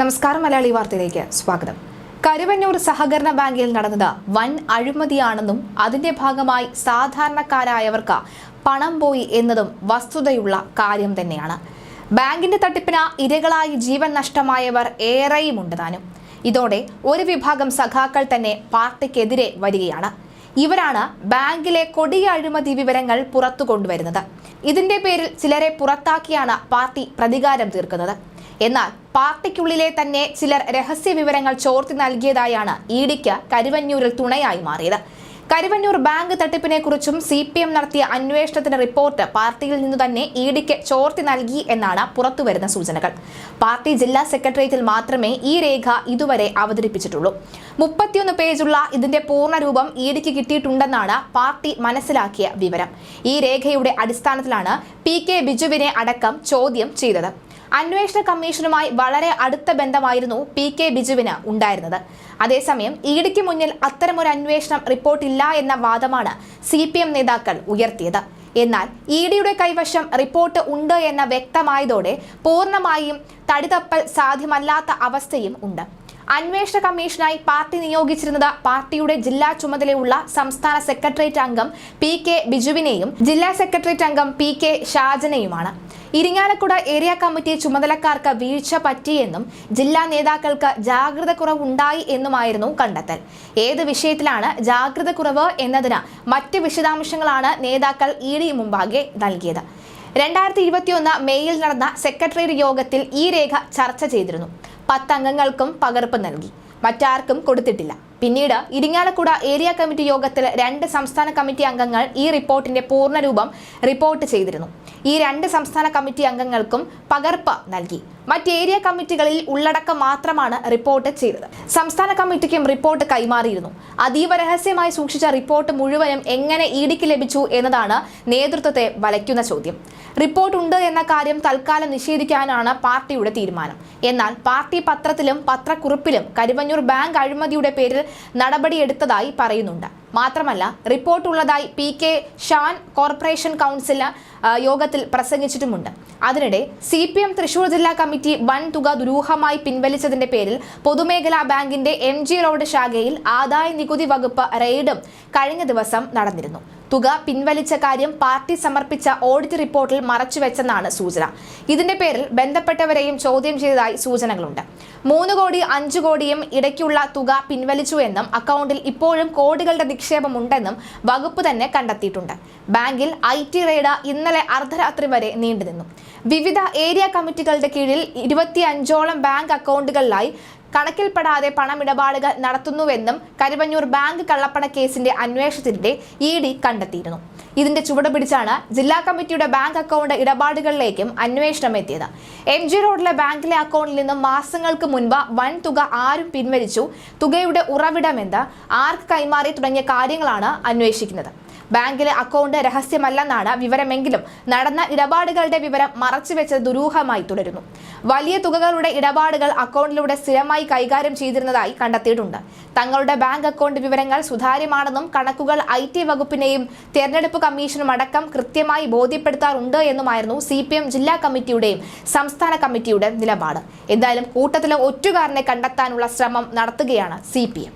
നമസ്കാരം മലയാളി വാർത്തയിലേക്ക് സ്വാഗതം. കരുവന്നൂർ സഹകരണ ബാങ്കിൽ നടന്നത് വൻ അഴിമതിയാണെന്നും അതിന്റെ ഭാഗമായി സാധാരണക്കാരായവർക്ക് പണം പോയി എന്നതും വസ്തുതയുള്ള കാര്യം തന്നെയാണ്. ബാങ്കിന്റെ തട്ടിപ്പിന് ഇരകളായി ജീവൻ നഷ്ടമായവർ ഏറെയുമുണ്ട് താനും. ഇതോടെ ഒരു വിഭാഗം സഖാക്കൾ തന്നെ പാർട്ടിക്കെതിരെ വരികയാണ്. ഇവരാണ് ബാങ്കിലെ കൊടിയ അഴിമതി വിവരങ്ങൾ പുറത്തു കൊണ്ടുവരുന്നത്. ഇതിന്റെ പേരിൽ ചിലരെ പുറത്താക്കിയാണ് പാർട്ടി പ്രതികാരം തീർക്കുന്നത്. എന്നാൽ പാർട്ടിക്കുള്ളിലെ തന്നെ ചിലർ രഹസ്യ വിവരങ്ങൾ ചോർത്തി നൽകിയതായാണ് ഇഡിക്ക് ഡിക്ക് കരുവന്നൂരിൽ തുണയായി മാറിയത്. കരുവന്നൂർ ബാങ്ക് തട്ടിപ്പിനെ കുറിച്ചും സി പി എം നടത്തിയ അന്വേഷണത്തിന്റെ റിപ്പോർട്ട് പാർട്ടിയിൽ നിന്ന് തന്നെ ഇഡിക്ക് ഡിക്ക് ചോർത്തി നൽകി എന്നാണ് പുറത്തുവരുന്ന സൂചനകൾ. പാർട്ടി ജില്ലാ സെക്രട്ടേറിയറ്റിൽ മാത്രമേ ഈ രേഖ ഇതുവരെ അവതരിപ്പിച്ചിട്ടുള്ളൂ. മുപ്പത്തിയൊന്ന് പേജുള്ള ഇതിന്റെ പൂർണരൂപം ഇ ഡിക്ക് കിട്ടിയിട്ടുണ്ടെന്നാണ് പാർട്ടി മനസ്സിലാക്കിയ വിവരം. ഈ രേഖയുടെ അടിസ്ഥാനത്തിലാണ് പി കെ ബിജുവിനെ അടക്കം ചോദ്യം ചെയ്തത്. അന്വേഷണ കമ്മീഷനുമായി വളരെ അടുത്ത ബന്ധമായിരുന്നു പി കെ ബിജുവിന് ഉണ്ടായിരുന്നത്. അതേസമയം ഇഡിക്ക് മുന്നിൽ അത്തരമൊരു അന്വേഷണം റിപ്പോർട്ടില്ല എന്ന വാദമാണ് സി പി എം നേതാക്കൾ ഉയർത്തിയത്. എന്നാൽ ഇ ഡിയുടെ കൈവശം റിപ്പോർട്ട് ഉണ്ട് എന്ന വ്യക്തമായതോടെ പൂർണമായും തടിതപ്പൽ സാധ്യമല്ലാത്ത അവസ്ഥയും ഉണ്ട്. അന്വേഷണ കമ്മീഷനായി പാർട്ടി നിയോഗിച്ചിരുന്നത് പാർട്ടിയുടെ ജില്ലാ ചുമതലയുള്ള സംസ്ഥാന സെക്രട്ടേറിയറ്റ് അംഗം പി കെ ബിജുവിനെയും ജില്ലാ സെക്രട്ടേറിയറ്റ് അംഗം പി കെ ഷാജനെയുമാണ്. ഇരിങ്ങാലക്കുട ഏരിയ കമ്മിറ്റി ചുമതലക്കാർക്ക് വീഴ്ച പറ്റിയെന്നും ജില്ലാ നേതാക്കൾക്ക് ജാഗ്രത കുറവുണ്ടായി എന്നുമായിരുന്നു കണ്ടെത്തൽ. ഏത് വിഷയത്തിലാണ് ജാഗ്രത കുറവ് എന്നതിന് മറ്റ് വിശദാംശങ്ങളാണ് നേതാക്കൾ ഇ ഡി മുമ്പാകെ നൽകിയത്. രണ്ടായിരത്തി ഇരുപത്തിയൊന്ന് മെയ്യിൽ നടന്ന സെക്രട്ടേറിയറ്റ് യോഗത്തിൽ ഈ രേഖ ചർച്ച ചെയ്തിരുന്നു. പത്തംഗങ്ങൾക്കും പകർപ്പ് നൽകി. മറ്റാർക്കും കൊടുത്തിട്ടില്ല. പിന്നീട് ഇരിങ്ങാലക്കുട ഏരിയ കമ്മിറ്റി യോഗത്തിൽ രണ്ട് സംസ്ഥാന കമ്മിറ്റി അംഗങ്ങൾ ഈ റിപ്പോർട്ടിന്റെ പൂർണരൂപം റിപ്പോർട്ട് ചെയ്തിരുന്നു. ഈ രണ്ട് സംസ്ഥാന കമ്മിറ്റി അംഗങ്ങൾക്കും പകർപ്പ് നൽകി. മറ്റ് ഏരിയ കമ്മിറ്റികളിൽ ഉള്ളടക്കം മാത്രമാണ് റിപ്പോർട്ട് ചെയ്തത്. സംസ്ഥാന കമ്മിറ്റിക്കും റിപ്പോർട്ട് കൈമാറിയിരുന്നു. അതീവ രഹസ്യമായി സൂക്ഷിച്ച റിപ്പോർട്ട് മുഴുവനും എങ്ങനെ ഇഡിക്ക് ലഭിച്ചു എന്നതാണ് നേതൃത്വത്തെ വലയ്ക്കുന്ന ചോദ്യം. റിപ്പോർട്ട് ഉണ്ട് എന്ന കാര്യം തൽക്കാലം നിഷേധിക്കാനാണ് പാർട്ടിയുടെ തീരുമാനം. എന്നാൽ പാർട്ടി പത്രത്തിലും പത്രക്കുറിപ്പിലും കരുവഞ്ഞൂർ ബാങ്ക് അഴിമതിയുടെ പേരിൽ നടപടിയെടുത്തതായി പറയുന്നുണ്ട്. മാത്രമല്ല റിപ്പോർട്ടുള്ളതായി P K Shan corporation council യോഗത്തിൽ പ്രസംഗിച്ചിട്ടുമുണ്ട്. അതിനിടെ സി പി എം തൃശൂർ ജില്ലാ കമ്മിറ്റി വൻ തുക ദുരൂഹമായി പിൻവലിച്ചതിന്റെ പേരിൽ പൊതുമേഖലാ ബാങ്കിന്റെ എം ജി റോഡ് ശാഖയിൽ ആദായ നികുതി വകുപ്പ് റെയ്ഡും കഴിഞ്ഞ ദിവസം നടന്നിരുന്നു. തുക പിൻവലിച്ച കാര്യം പാർട്ടി സമർപ്പിച്ച ഓഡിറ്റ് റിപ്പോർട്ടിൽ മറച്ചുവെച്ചെന്നാണ് സൂചന. ഇതിന്റെ പേരിൽ ബന്ധപ്പെട്ടവരെയും ചോദ്യം ചെയ്തതായി സൂചനകളുണ്ട്. മൂന്ന് കോടി അഞ്ച് കോടിയും ഇടയ്ക്കുള്ള തുക പിൻവലിച്ചു എന്നും അക്കൗണ്ടിൽ ഇപ്പോഴും കോടികളുടെ നിക്ഷേപം ഉണ്ടെന്നും വകുപ്പ് തന്നെ കണ്ടെത്തിയിട്ടുണ്ട്. ബാങ്കിൽ ഐ ടി റെയ്ഡ് ഇന്നലെ അർദ്ധരാത്രി വരെ നീണ്ടുനിന്നു. വിവിധ ഏരിയ കമ്മിറ്റികളുടെ കീഴിൽ ഇരുപത്തി അഞ്ചോളം ബാങ്ക് അക്കൗണ്ടുകളിലായി കണക്കിൽപ്പെടാതെ പണമിടപാടുകൾ നടത്തുന്നുവെന്നും കരുവഞ്ഞൂർ ബാങ്ക് കള്ളപ്പണ കേസിന്റെ അന്വേഷണത്തിനിടെ ഇ ഡി കണ്ടെത്തിയിരുന്നു. ഇതിന്റെ ചുവട് പിടിച്ചാണ് ജില്ലാ കമ്മിറ്റിയുടെ ബാങ്ക് അക്കൗണ്ട് ഇടപാടുകളിലേക്കും അന്വേഷണം എത്തിയത്. എം ജി റോഡിലെ ബാങ്കിലെ അക്കൗണ്ടിൽ നിന്നും മാസങ്ങൾക്ക് മുൻപ് വൻ തുക ആരും പിൻവലിച്ചു. തുകയുടെ ഉറവിടമെന്ത് ആർക്ക് കൈമാറി തുടങ്ങിയ കാര്യങ്ങളാണ് അന്വേഷിക്കുന്നത്. ബാങ്കിലെ അക്കൗണ്ട് രഹസ്യമല്ലെന്നാണ് വിവരമെങ്കിലും നടന്ന ഇടപാടുകളുടെ വിവരം മറച്ചുവെച്ചത് ദുരൂഹമായി തുടരുന്നു. വലിയ തുകകളുടെ ഇടപാടുകൾ അക്കൗണ്ടിലൂടെ സ്ഥിരമായി കൈകാര്യം ചെയ്തിരുന്നതായി കണ്ടെത്തിയിട്ടുണ്ട്. തങ്ങളുടെ ബാങ്ക് അക്കൗണ്ട് വിവരങ്ങൾ സുതാര്യമാണെന്നും കണക്കുകൾ ഐ ടി വകുപ്പിനെയും തെരഞ്ഞെടുപ്പ് കമ്മീഷനും അടക്കം കൃത്യമായി ബോധ്യപ്പെടുത്താറുണ്ട് എന്നുമായിരുന്നു സി പി എം ജില്ലാ കമ്മിറ്റിയുടെയും സംസ്ഥാന കമ്മിറ്റിയുടെ നിലപാട്. എന്തായാലും കൂട്ടത്തിലെ ഒറ്റുകാരനെ കണ്ടെത്താനുള്ള ശ്രമം നടത്തുകയാണ് സി പി എം.